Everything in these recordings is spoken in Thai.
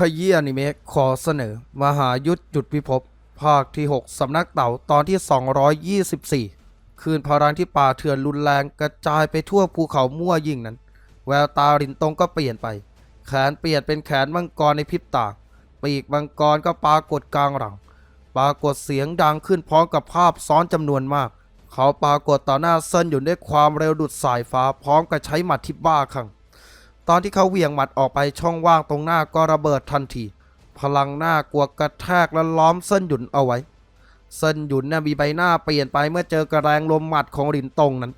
ขยี้อนิเมะขอเสนอ มหายุทธจุดพิภพภาคที่ 6 สำนักเต่าตอนที่ 224 คืนพลังที่ป่าเถื่อนรุนแรงกระจายไปทั่วภูเขามั่วยิ่งนั้น แววตารินตงก็เปลี่ยนไป แขนเปลี่ยนเป็นแขนมังกรในพริบตา ปีกมังกรก็ปรากฏกลางหลัง ปรากฏเสียงดังขึ้นพร้อมกับภาพซ้อนจำนวนมาก เขาปรากฏต่อหน้าเซินอยู่ด้วยความเร็วดุดสายฟ้าพร้อมกับใช้หมัดที่บ้าคลั่ง ตอนที่เขาเหวี่ยงหมัดออกไปช่องว่างตรงหน้าก็ระเบิดทันที พลังหน้ากลัวกระแทกและล้อมเส้นหยุนเอาไว้ เส้นหยุนน่ะมีใบหน้าเปลี่ยนไปเมื่อเจอกระแรงลมหมัดของหลินตงนั้น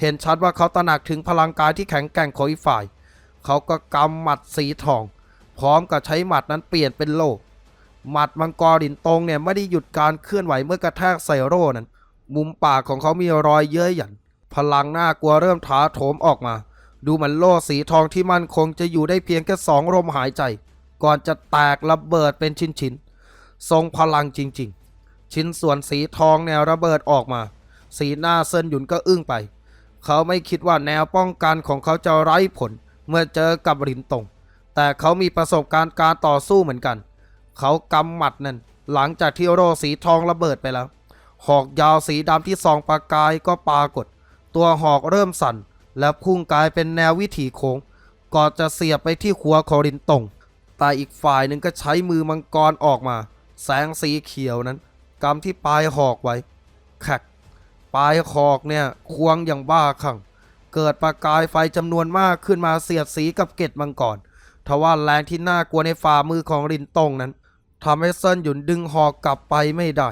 เห็นชัดว่าเขาตระหนักถึงพลังกายที่แข็งแกร่งของอีกฝ่าย เขาก็กำหมัดสีทอง พร้อมกับใช้หมัดนั้นเปลี่ยนเป็นโล่หมัดมังกรหลินตงเนี่ยไม่ได้หยุดการเคลื่อนไหวเมื่อกระแทกใส่โร่นั้น มุมปากของเขามีรอยเย้ยหยัน พลังหน้ากลัวเริ่มถาโถมออกมา ดูเหมือนโล่สีทองที่มั่นคงจะอยู่ได้เพียงแค่สองลมหายใจ ก่อนจะแตกระเบิดเป็นชิ้นๆทรงพลังจริง ๆ ชิ้นส่วนสีทองแนวระเบิดออกมา สีหน้าเซินหยุนก็อึ้งไป เขาไม่คิดว่าแนวป้องกันของเขาจะไร้ผลเมื่อเจอกับรินตงแต่เขามีประสบการณ์การต่อสู้เหมือนกัน เขากำหมัดนั่นหลังจากที่โล่สีทองระเบิดไปแล้ว หอกยาวสีดำที่ส่องประกายก็ปรากฏ ตัวหอกเริ่มสั่น และพุ่งกลายเป็นแนววิถีโค้งก่อนจะเสียบไปที่หัวขอรินตงแต่อีกฝ่ายหนึ่งก็ใช้มือมังกรออกมา แสงสีเขียวนั้นกำที่ปลายหอกไว้แขกปลายหอกเนี่ยควงอย่างบ้าคลั่งเกิดประกายไฟจำนวนมากขึ้นมาเสียดสีกับเกล็ดมังกรทว่าแรงที่น่ากลัวในฝ่ามือของรินตงนั้นทำให้เซินหยุนดึงหอกกลับไปไม่ได้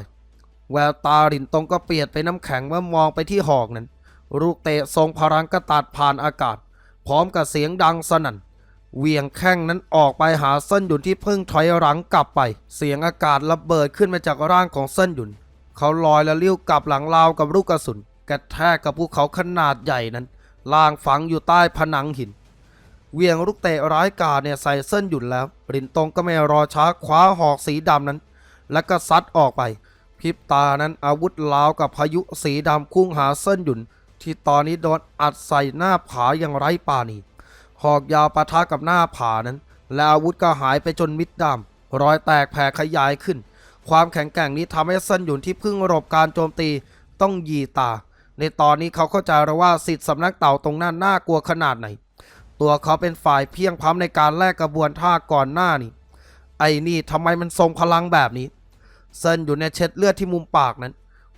แววตารินตงก็เปลี่ยนไปน้ำแข็งเมื่อมองไปที่หอกนั้น ลูกเตะทรงพลังก็ตัดผ่านอากาศ พร้อมกับเสียงดังสนั่นเหวียงแข้งนั้นออกไปหาเส้นหยุนที่เพิ่งถอยหลังกลับไป เสียงอากาศระเบิดขึ้นมาจากร่างของเส้นหยุน เขาลอยและเลี้ยวกลับหลังราวกับลูกกระสุน กระแทกกับภูเขาขนาดใหญ่นั้นล่างฝังอยู่ใต้ผนังหินเหวียงลูกเตะร้ายกาเนี่ยใส่เส้นหยุนแล้วรินตงก็ไม่รอช้าคว้าหอกสีดำนั้น แล้วก็ซัดออกไปพริบตานั้นอาวุธลาวกับพายุสีดำพุ่งหาเส้นหยุน ที่ตอนนี้โดนอัดใส่หน้าผาอย่างไร้ปาณีหอกยาวปะทะกับหน้าผานั้น และอาวุธก็หายไปจนมิดดำรอยแตกแผ่ขยายขึ้น ความแข็งแกร่งนี้ทำให้เส้นหยุนที่เพิ่งหลบการโจมตีต้องยีตา ในตอนนี้เขาเข้าใจแล้วว่าสิทธิสำนักเต่าตรงนั้นน่ากลัวขนาดไหน ตัวเขาเป็นฝ่ายเพียงพร้ำในการแลกกระบวนท่าก่อนหน้านี้ ไอ้นี่ทำไมมันทรงพลังแบบนี้เซนอยู่ในเช็ดเลือดที่มุมปากนั้น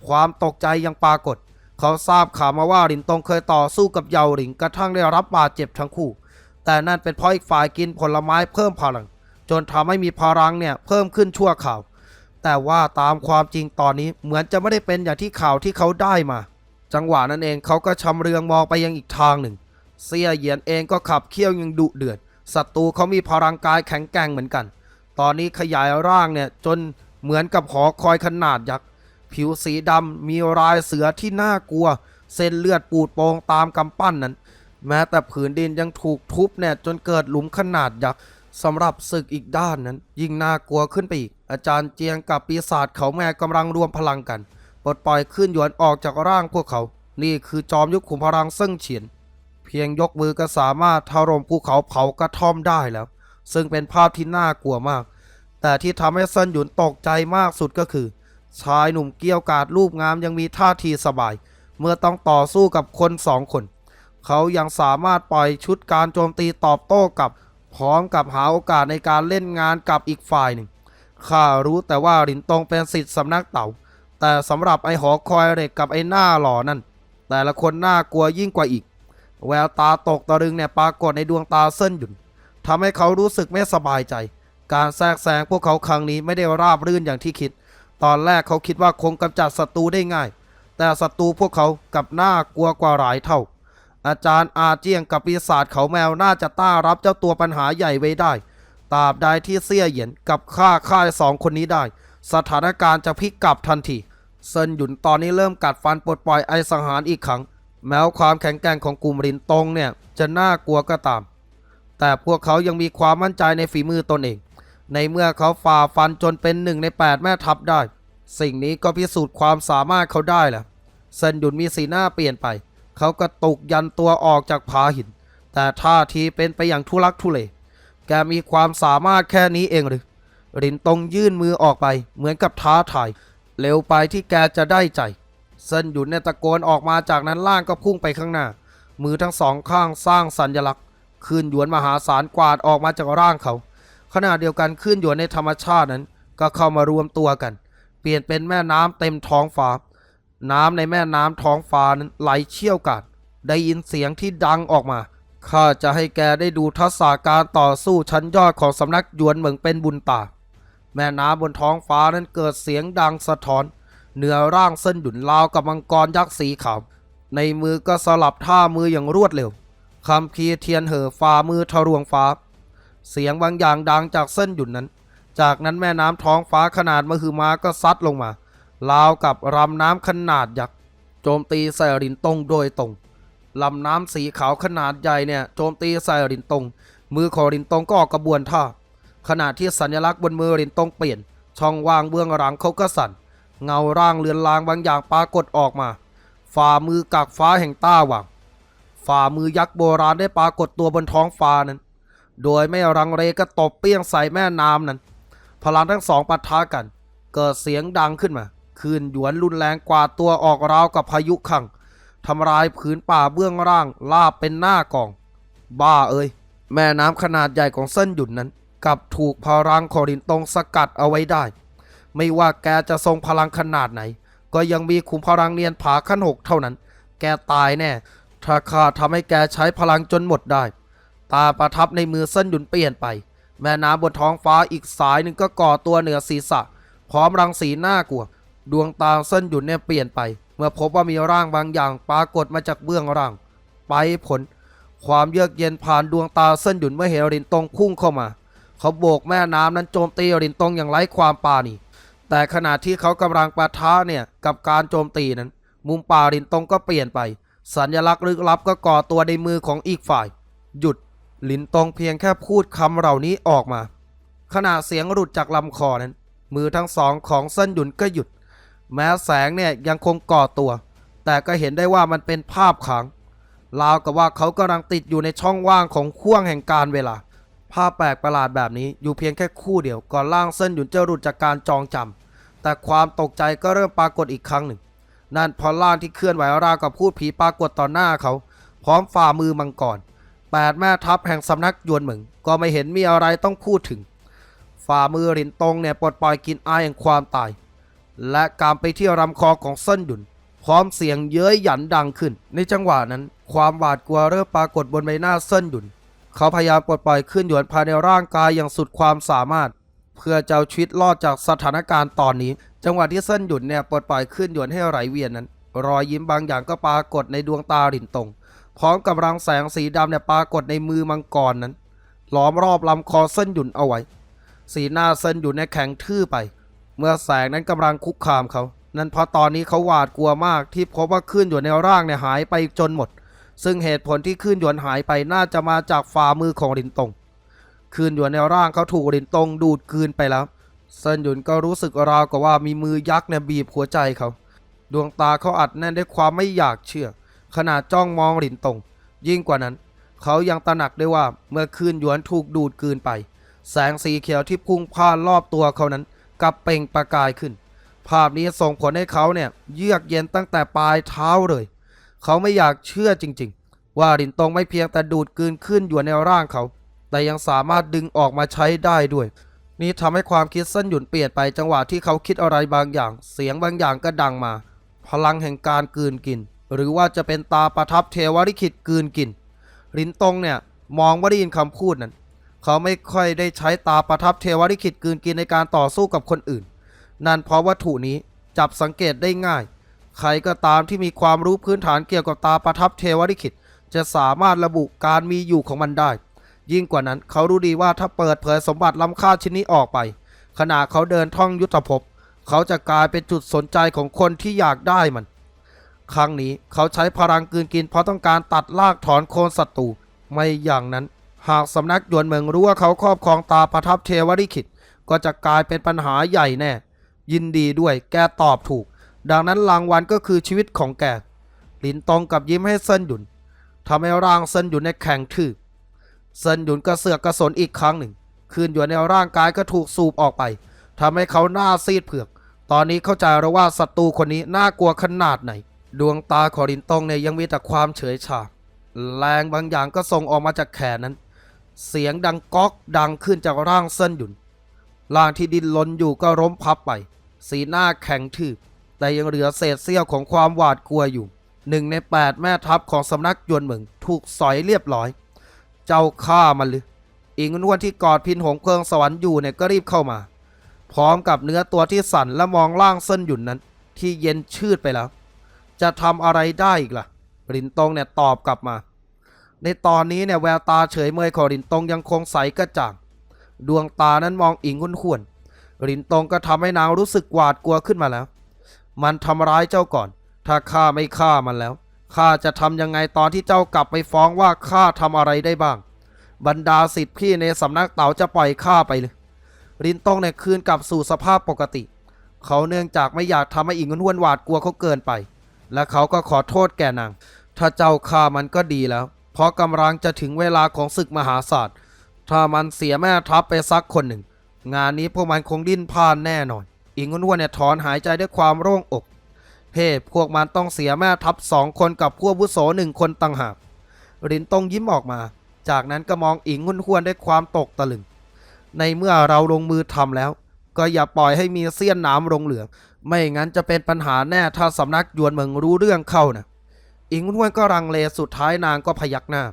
ความตกใจยังปรากฏ เขาทราบข่าวมาว่าหลินตงเคยต่อสู้กับเยาหลิงกระทั่งได้รับบาดเจ็บทั้งคู่ แต่นั่นเป็นเพราะอีกฝ่ายกินผลไม้เพิ่มพลัง จนทำให้มีพลังเนี่ยเพิ่มขึ้นชั่วข่าว แต่ว่าตามความจริงตอนนี้เหมือนจะไม่ได้เป็นอย่างที่ข่าวที่เขาได้มา จังหวะนั้นเองเขาก็ชำเรืองมองไปยังอีกทางหนึ่งเซียเหยียนเองก็ขับเคี่ยวยังดุเดือดศัตรูเขามีพลังกายแข็งแกร่งเหมือนกัน ตอนนี้ขยายร่างเนี่ยจนเหมือนกับหอคอยขนาดยักษ์ ผิวสีดำมีรายเสือที่น่ากลัว เส้นเลือดปูดโปงตามกำปั้นนั้น แม้แต่ผืนดินยังถูกทุบเนี่ยจนเกิดหลุมขนาดยักษ์สำหรับศึกอีกด้านนั้น ยิ่งน่ากลัวขึ้นไปอีก อาจารย์เจียงกับปีศาจเขาแม่กำลังรวมพลังกัน ปลดปล่อยขึ้นหยวนออกจากร่างพวกเขา นี่คือจอมยุคขุมพลังเซิ่งเฉียน เพียงยกมือก็สามารถถล่มภูเขาเผากระท่อมได้แล้ว ซึ่งเป็นภาพที่น่ากลัวมาก แต่ที่ทำให้เซินหยุนตกใจมากสุดก็คือ ชายหนุ่มเกี้ยวกาดรูปงามยังมีท่าทีสบาย เมื่อต้องต่อสู้กับคนสองคน เขายังสามารถปล่อยชุดการโจมตีตอบโต้กับ พร้อมกับหาโอกาสในการเล่นงานกับอีกฝ่ายหนึ่งข้ารู้แต่ว่าหลินตงเป็นสิทธิ์สำนักเต่า แต่สำหรับไอ้หอคอยเหล็กกับไอ้หน้าหล่อนั่น แต่ละคนน่ากลัวยิ่งกว่าอีก แววตาตกตะลึงเนี่ยปรากฏในดวงตาเส้นหยุนทำให้เขารู้สึกไม่สบายใจ การแทรกแซงพวกเขาครั้งนี้ไม่ได้ราบรื่นอย่างที่คิด ตอนแรกเขาคิดว่าคงกำจัดศัตรูได้ง่าย แต่ศัตรูพวกเขากับน่ากลัวกว่าหลายเท่า อาจารย์อาเจียงกับปีศาจเขาแมวน่าจะต้ารับเจ้าตัวปัญหาใหญ่ไว้ได้ตราบใดที่เซี่ยเหยียนกับข้าค่ายสองคนนี้ได้ สถานการณ์จะพลิกกลับทันทีเซินหยุนตอนนี้เริ่มกัดฟันปลดปล่อยไอสังหารอีกครั้ง แม้วความแข็งแกร่งของกลุ่มรินตงเนี่ยจะน่ากลัวก็ตาม แต่พวกเขายังมีความมั่นใจในฝีมือตนเอง ในเมื่อเขาฝ่าฟันจนเป็นหนึ่งในแปดแม่ทัพได้ สิ่งนี้ก็พิสูจน์ความสามารถเขาได้แหละเซนหยุนมีสีหน้าเปลี่ยนไป เขากระตุกยันตัวออกจากผาหิน แต่ท่าทีเป็นไปอย่างทุลักทุเลแกมีความสามารถแค่นี้เองหรือลินตงยื่นมือออกไป เหมือนกับท้าทายเร็วไปที่แกจะได้ใจเซนหยุนเนี่ยตะโกนออกมาจากนั้นล่างก็พุ่งไปข้างหน้า มือทั้งสองข้างสร้างสัญลักษณ์คืนหยวนมหาศาลกวาดออกมาจากร่างเขา ขณะเดียวกันคลื่นหยวนในธรรมชาตินั้น ก็เข้ามารวมตัวกัน เปลี่ยนเป็นแม่น้ำเต็มท้องฟ้า น้ำในแม่น้ำท้องฟ้านั้นไหลเชี่ยวกราดได้ยินเสียงที่ดังออกมาข้าจะให้แกได้ดูทักษะการต่อสู้ชั้นยอดของสำนักหยวนเหมืองเป็นบุญตา แม่น้ำบนท้องฟ้านั้นเกิดเสียงดังสะท้อน เหนือร่างเส้นหยุนลาวกับมังกรยักษ์สีขาว ในมือก็สลับท่ามืออย่างรวดเร็วคำพีเทียนเห่อฝ่ามือทะลวงฟ้า เสียงบางอย่างดังจากเส้นหยุนนั้น จากนั้นแม่น้ำท้องฟ้าขนาดมหึมาก็ซัดลงมาราวกับรำน้ำขนาดยักษ์โจมตีใส่รินตงโดยตรงลำน้ำสีขาวขนาดใหญ่เนี่ยโจมตีใส่รินตง มือของรินตงก็ออกกระบวนท่า ขณะที่สัญลักษณ์บนมือรินตงเปลี่ยน ช่องว่างเบื้องหลังเขาก็สั่น เงาร่างเลือนลางบางอย่างปรากฏออกมา ฝ่ามือกากฟ้าแห่งต้าหว่างฝ่ามือยักษ์โบราณได้ปรากฏตัวบนท้องฟ้านั้น โดยไม่รังเลก็ตบเปี้ยงใส่แม่น้ำนั้น พลังทั้งสองปะทะกัน เกิดเสียงดังขึ้นมาคืนหยวนรุนแรงกว่าตัวออกราวกับพายุขังทำลายผืนป่าเบื้องล่างลาบเป็นหน้ากอง บ้าเอ้ย แม่น้ำขนาดใหญ่ของเส้นหยุนนั้นกับถูกพลังขอรินตงสกัดเอาไว้ได้ ไม่ว่าแกจะทรงพลังขนาดไหน ก็ยังมีขุมพลังเนียนผาขั้นหกเท่านั้น แกตายแน่ ถ้าข้าทำให้แกใช้พลังจนหมดได้ ตาประทับในมือเส้นหยุนเปลี่ยนไป แม่น้ำบนท้องฟ้าอีกสายหนึ่งก็ก่อตัวเหนือศีรษะ พร้อมรังสีหน้ากลัว ดวงตาเส้นหยุนเนี่ยเปลี่ยนไป เมื่อพบว่ามีร่างบางอย่างปรากฏมาจากเบื้องล่าง ไปผล ความเยือกเย็นผ่านดวงตาเส้นหยุนเมื่อเห็นรินตงพุ่งเข้ามา เขาโบกแม่น้ำนั้นโจมตีรินตงอย่างไร้ความปราณีแต่ขณะที่เขากำลังปะทะเนี่ยกับการโจมตีนั้น มุมป่ารินตงก็เปลี่ยนไป สัญลักษณ์ลึกลับก็ก่อตัวในมือของอีกฝ่าย หยุด ลินตงเพียงแค่พูดคำเหล่านี้ออกมา ขณะเสียงหลุดจากลำคอนั้น มือทั้งสองของเส้นหยุนก็หยุด แม้แสงเนี่ยยังคงก่อตัว แต่ก็เห็นได้ว่ามันเป็นภาพขางราวกับว่าเขากำลังติดอยู่ในช่องว่างของข่วงแห่งการเวลา ภาพแปลกประหลาดแบบนี้อยู่เพียงแค่คู่เดียวก่อนล่างเส้นหยุนจะหลุดจากการจองจำแต่ความตกใจก็เริ่มปรากฏอีกครั้งหนึ่ง นั่นพอร่างที่เคลื่อนไหวราวกับพูดผีปรากฏต่อหน้าเขา พร้อมฝ่ามือมังกร แปดแม่ทัพแห่งสำนักยวนเหมึงก็ไม่เห็นมีอะไรต้องพูดถึง ฝ่ามือรินตงเนี่ยปลดปล่อยกินอายแห่งความตาย และการไปที่ลำคอของเส้นหยุน พร้อมเสียงเย้ยหยันดังขึ้น ในจังหวะนั้น ความหวาดกลัวเริ่มปรากฏบนใบหน้าเส้นหยุน เขาพยายามปลดปล่อยขึ้นหยวนภายในร่างกายอย่างสุดความสามารถ เพื่อจะเอาชีวิตรอดจากสถานการณ์ตอนนี้ จังหวะที่เส้นหยุนเนี่ยปลดปล่อยขึ้นหยวนให้ไหลเวียนนั้น รอยยิ้มบางอย่างก็ปรากฏในดวงตาหลินตง พร้อมกับรังแสงสีดำเนี่ยปรากฏในมือมังกรนั้น ล้อมรอบลำคอเส้นหยุนเอาไว้ สีหน้าเส้นหยุนเนี่ยแข็งทื่อไป เมื่อแสงนั้นกำลังคุกคามเขา นั่นเพราะตอนนี้เขาหวาดกลัวมากที่พบว่าคลื่นหยวนในร่างเนี่ยหายไปจนหมด ซึ่งเหตุผลที่คลื่นหยวนหายไปน่าจะมาจากฝ่ามือของลินตงคลื่นหยวนในร่างเขาถูกลินตงดูดกืนไปแล้วเซินหยุนก็รู้สึกราวกับว่ามีมือยักษ์เนี่ยบีบหัวใจเขา ดวงตาเขาอัดแน่นด้วยความไม่อยากเชื่อ ขณะจ้องมองหลินตง ยิ่งกว่านั้น เขายังตระหนักได้ว่าเมื่อคืนหยวนถูกดูดกืนไป แสงสีเขียวที่พุ่งพ่านรอบตัวเขานั้นกลับเปล่งประกายขึ้น ภาพนี้ส่งผลให้เขาเนี่ยเยือกเย็นตั้งแต่ปลายเท้าเลย เขาไม่อยากเชื่อจริง ๆ ว่าหลินตงไม่เพียงแต่ดูดกืนขึ้นอยู่ในร่างเขา แต่ยังสามารถดึงออกมาใช้ได้ด้วยนี่ทำให้ความคิดเส้นหยุนเปลี่ยนไปจังหวะที่เขาคิดอะไรบางอย่าง เสียงบางอย่างก็ดังมา พลังแห่งการกืนกิน หรือว่าจะเป็นตาประทับเทวริขิตกลืนกินลินตงเนี่ยมองว่าได้ยินคำพูดนั้น เขาไม่ค่อยได้ใช้ตาประทับเทวริขิตกลืนกินในการต่อสู้กับคนอื่น นั่นเพราะวัตถุนี้จับสังเกตได้ง่าย ใครก็ตามที่มีความรู้พื้นฐานเกี่ยวกับตาประทับเทวริขิตจะสามารถระบุการมีอยู่ของมันได้ ยิ่งกว่านั้นเขารู้ดีว่าถ้าเปิดเผยสมบัติล้ำค่าชิ้นนี้ออกไป ขณะเขาเดินท่องยุทธภพ เขาจะกลายเป็นจุดสนใจของคนที่อยากได้มัน ครั้งนี้เขาใช้พลังกืนกินเพราะต้องการตัดลากถอนโคนศัตรูไม่อย่างนั้น หากสำนักหยวนเมืองรู้ว่าเขาครอบครองตาประทับเทวริขิตก็จะกลายเป็นปัญหาใหญ่แน่ ยินดีด้วยแกตอบถูก ดังนั้นรางวัลก็คือชีวิตของแกลินตองกับยิ้มให้เซินหยุนทำให้ร่างเซินหยุนในแข็งทื่อเซินหยุนก็เสือกกระสนอีกครั้งหนึ่งคืนอยู่ในร่างกายก็ถูกสูบออกไปทำให้เขาหน้าซีดเผือก ตอนนี้เข้าใจแล้วว่าศัตรูคนนี้น่ากลัวขนาดไหน ดวงตาของลินตงเนี่ยยังมีแต่ความเฉยชาแรงบางอย่างก็ส่งออกมาจากแขนนั้น เสียงดังก๊อกดังขึ้นจากร่างเซินหยุนร่างที่ดินลนอยู่ก็ล้มพับไป สีหน้าแข็งทื่อแต่ยังเหลือเศษเสี้ยวของความหวาดกลัวอยู่หนึ่งในแปดแม่ทัพของสำนักยวนเหมิงถูกสอยเรียบร้อย เจ้าฆ่ามันหรืออิงนวนที่กอดพินหงเพิงสวรรค์อยู่เนี่ยก็รีบเข้ามา พร้อมกับเนื้อตัวที่สั่นและมองล่างเส้นหยุ่นนั้น ที่เย็นชืดไปแล้ว จะทำอะไรได้อีกล่ะ รินตงเนี่ยตอบกลับมา ในตอนนี้เนี่ยแววตาเฉยเมยของรินตงยังคงใสกระจ่าง ดวงตานั้นมองอิงหุ่นขวนรินตงก็ทำให้นางรู้สึกหวาดกลัวขึ้นมาแล้ว มันทำร้ายเจ้าก่อน ถ้าข้าไม่ฆ่ามันแล้วข้าจะทำยังไงตอนที่เจ้ากลับไปฟ้องว่าข้าทำอะไรได้บ้าง บรรดาสิทธิ์พี่ในสำนักเต๋าจะปล่อยข้าไปเลย รินตงเนี่ยคืนกลับสู่สภาพปกติ เขาเนื่องจากไม่อยากทำให้อิงหุ่นหวาดกลัวเขาเกินไป และเขาก็ขอโทษแก่นาง ถ้าเจ้าฆ่ามันก็ดีแล้ว เพราะกำลังจะถึงเวลาของศึกมหาศาลถ้ามันเสียแม่ทัพไปสักคนหนึ่ง งานนี้พวกมันคงดิ้นพลานแน่นอน อิงอ้วนเนี่ยถอนหายใจด้วยความโล่งอก เฮ้พวกมันต้องเสียแม่ทัพสองคนกับพวกวุโสหนึ่งคนต่างหากรินตงยิ้มออกมา จากนั้นก็มองอิงห้วนด้วยความตกตะลึง ในเมื่อเราลงมือทำแล้ว ก็อย่าปล่อยให้มีเสี้ยนน้ำลงเหลือง ไม่งั้นจะเป็นปัญหาแน่ถ้าสำนักยวนเมืองรู้เรื่องเข้านะอิงห้วนก็รังเลสุดท้ายนางก็พยักหน้า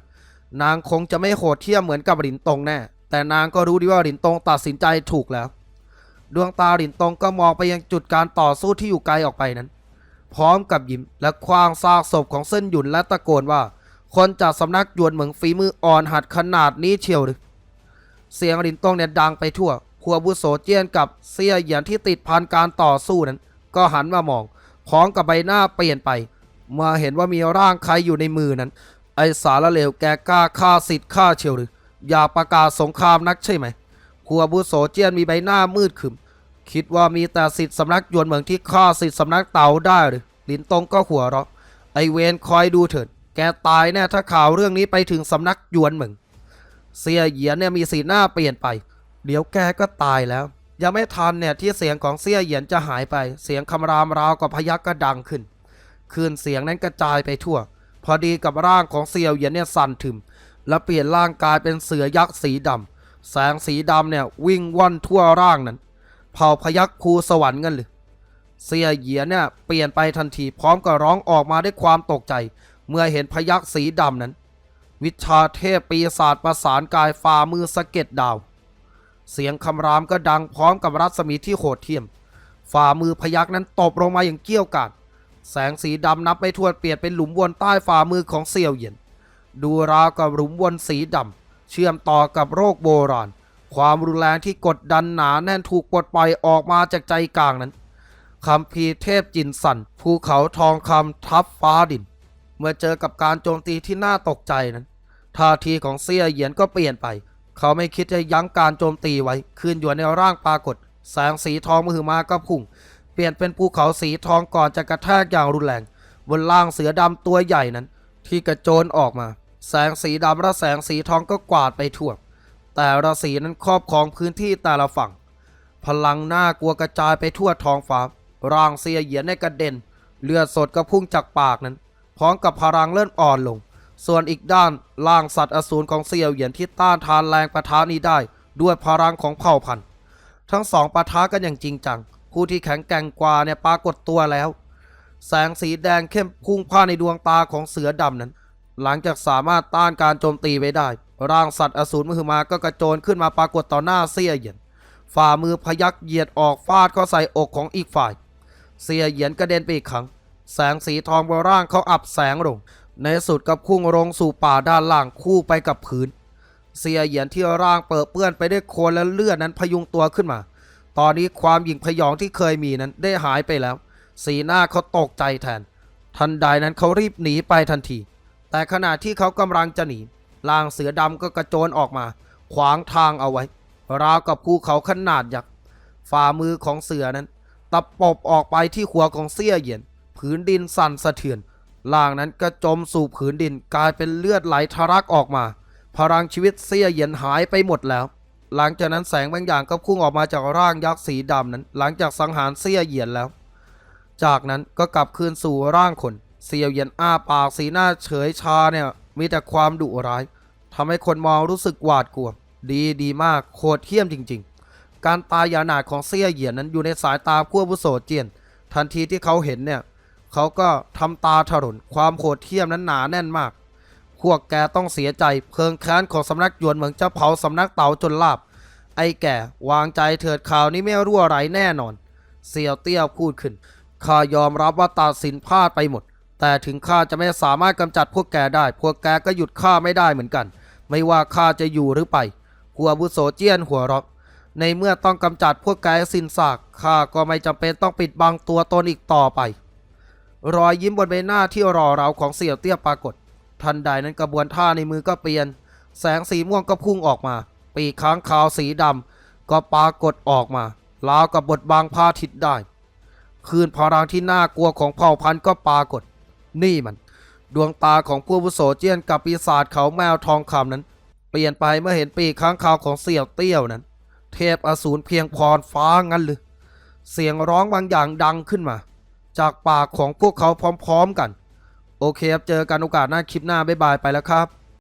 นางคงจะไม่โหดเที่ยมเหมือนกับหลินตงแน่ แต่นางก็รู้ดีว่าหลินตงตัดสินใจถูกแล้ว ดวงตาหลินตงก็มองไปยังจุดการต่อสู้ที่อยู่ไกลออกไปนั้น พร้อมกับยิ้มและคว้างซากศพของเส้นหยุนและตะโกนว่า คนจากสำนักยวนเหมืองฝีมืออ่อนหัดขนาดนี้เชียวหรือเสียงหลินตงเนี่ยดังไปทั่ว พัวบุโสเจียนกับเสียเหยียนที่ติดพันการต่อสู้นั้น ก็หันมามองพร้อมกับใบหน้าเปลี่ยนไป เมื่อเห็นว่ามีร่างใครอยู่ในมือนั้น ไอสารเลวแกกล้าฆ่าสิทธิ์ฆ่าเชียวหรือ อย่าประกาศสงครามนักใช่ไหมพัวบุโสเจียนมีใบหน้ามืดขึมคิดว่ามีแต่สิทธิ์สำนักยวนเหมืองที่ฆ่าสิทธิ์สำนักเต๋าได้หรือลินตงก็หัวเราะไอเวนคอยดูเถิดแกตายแน่ถ้าข่าวเรื่องนี้ไปถึงสำนักยวนเหมืองเสียเหยียนเนี่ยมีสีหน้าเปลี่ยนไป เดี๋ยวแกก็ตายแล้ว ยังไม่ทันเนี่ยที่เสียงของเสียเหยียนจะหายไป เสียงคำรามราวกับพยักก็ดังขึ้น คืนเสียงนั้นกระจายไปทั่ว พอดีกับร่างของเซียเหยียนเนี่ยสั่นถึม และเปลี่ยนร่างกายเป็นเสือยักษ์สีดำแสงสีดำเนี่ยวิ่งว่อนทั่วร่างนั้นเผ่าพยักคูสวรรค์กันเลยเสียเหยียนเนี่ยเปลี่ยนไปทันทีพร้อมกับร้องออกมาด้วยความตกใจ เมื่อเห็นพยักษ์สีดำนั้น วิชาเทพปีศาจประสานกายฝ่ามือสะเก็ดดาว เสียงคำรามก็ดังพร้อมกับรัศมีที่โหดเหี้ยม ฝ่ามือพยักนั้นตบลงมาอย่างเกี้ยวกาดแสงสีดำนับไม่ถ้วนเปลี่ยนเป็นหลุมวนใต้ฝ่ามือของเซียวเหยียนดูราวกับหลุมวนสีดำเชื่อมต่อกับโรคโบราณ ความรุนแรงที่กดดันหนาแน่นถูกปลดปล่อยออกมาจากใจกลางนั้นคำพีเทพจินสันภูเขาทองคำทับฟ้าดิน เมื่อเจอกับการโจมตีที่น่าตกใจนั้นท่าทีของเซียเหยียนก็เปลี่ยนไป เขาไม่คิดจะยั้งการโจมตีไว้คืนอยู่ในร่างปรากฏ แสงสีทองมือมาก็พุ่ง เปลี่ยนเป็นภูเขาสีทองก่อนจะกระแทกอย่างรุนแรง บนล่างเสือดำตัวใหญ่นั้น ที่กระโจนออกมา แสงสีดำและแสงสีทองก็กวาดไปทั่ว แต่ละสีนั้นครอบครองพื้นที่แต่ละฝั่ง พลังหน่ากลัวกระจายไปทั่วท้องฟ้าร่างเสียเหยียนในกระเด็น เลือดสดก็พุ่งจากปากนั้น พร้อมกับพลังเลื่อนอ่อนลง ส่วนอีกด้านล่างสัตว์อสูรของเซียวเหยียนที่ต้านทานแรงประทะนี้ได้ ด้วยพลังของเผ่าพันธุ์ ทั้งสองปะทะกันอย่างจริงจัง ผู้ที่แข็งแกร่งกว่าเนี่ยปรากฏตัวแล้ว แสงสีแดงเข้มพุ่งพ่านในดวงตาของเสือดำนั้น หลังจากสามารถต้านการโจมตีไว้ได้ ร่างสัตว์อสูรมือมาก็กระโจนขึ้นมาปรากฏต่อหน้าเสียเหยียน ฝ่ามือพยักเหยียดออกฟาดเข้าใส่อกของอีกฝ่ายเสียเหยียนกระเด็นไปอีกครั้ง แสงสีทองบนร่างเขาอับแสงลง ในสุดกับพุ่งลงสู่ป่าด้านล่างคู่ไปกับพื้น เสียเหยียนที่ร่างเปิดเปื้อนไปด้วยโคลนและเลือดนั้นพยุงตัวขึ้นมา ตอนนี้ความหยิ่งพยองที่เคยมีนั้นได้หายไปแล้ว สีหน้าเขาตกใจแทน ทันใดนั้นเขารีบหนีไปทันที แต่ขณะที่เขากำลังจะหนีล่างเสือดำก็กระโจนออกมา ขวางทางเอาไว้ ราวกับภูเขาขนาดยักษ์ฝ่ามือของเสือนั้นตะปบออกไปที่หัวของเสี้ยเหยียน ผืนดินสั่นสะเทือน ล่างนั้นก็จมสู่ผืนดินกลายเป็นเลือดไหลทะลักออกมา พลังชีวิตเสี้ยเหยียนหายไปหมดแล้ว หลังจากนั้นแสงบางอย่างก็พุ่งออกมาจากร่างยักษ์สีดำนั้น หลังจากสังหารเสี้ยเหยียนแล้ว จากนั้นก็กลับคืนสู่ร่างคนเสี้ยเหยียนอ้าปากสีหน้าเฉยชาเนี่ยมีแต่ความดุร้ายทำให้คนมองรู้สึกหวาดกลัว ดีดีมากโคตรเที่ยมจริง ๆ การตายยาหนาดของเสี้ยเหยียนนั้นอยู่ในสายตาผู้อาวุโสเจียน ทันทีที่เขาเห็นเนี่ย เขาก็ทำตาถลนความโหดเที่ยมนั้นหนาแน่นมาก พวกแกต้องเสียใจเพิงแค้นของสำนักยวนเหมืองจะเผาสำนักเต๋าจนลาบ ไอ้แก่วางใจเถิดข่าวนี้ไม่รั่วไหลแน่นอน เสี่ยวเตี้ยพูดขึ้นข้ายอมรับว่าตัดสินพลาดไปหมด แต่ถึงข้าจะไม่สามารถกำจัดพวกแกได้ พวกแกก็หยุดข้าไม่ได้เหมือนกัน ไม่ว่าข้าจะอยู่หรือไปหัวบุโสเจียนหัวเรอกในเมื่อต้องกำจัดพวกแกสิ้นซากข้าก็ไม่จำเป็นต้องปิดบังตัวตนอีกต่อไป รอยยิ้มบนใบหน้าที่รอเราของเสี่ยวเตี้ยปรากฏ ทันใดนั้นกระบวนท่าในมือก็เปลี่ยน แสงสีม่วงก็พุ่งออกมา ปีกค้างคาวสีดำก็ปรากฏออกมาราวกับบทบางพาทิตได้คืนพลังที่น่ากลัวของเผ่าพันธุ์ก็ปรากฏ นี่มัน ดวงตาของผู้วุโสเจียนกับปีศาจเขาแมวทองคำนั้น เปลี่ยนไปเมื่อเห็นปีกค้างคาวของเสี่ยวเตี้ยวนั้น เทพอสูรเพียงพรฟ้างั้นหรือเสียงร้องบางอย่างดังขึ้นมา จากปากของพวกเขาพร้อมๆกัน โอเคครับ เจอกันโอกาสหน้าคลิปหน้า บ๊ายบายไปแล้วครับ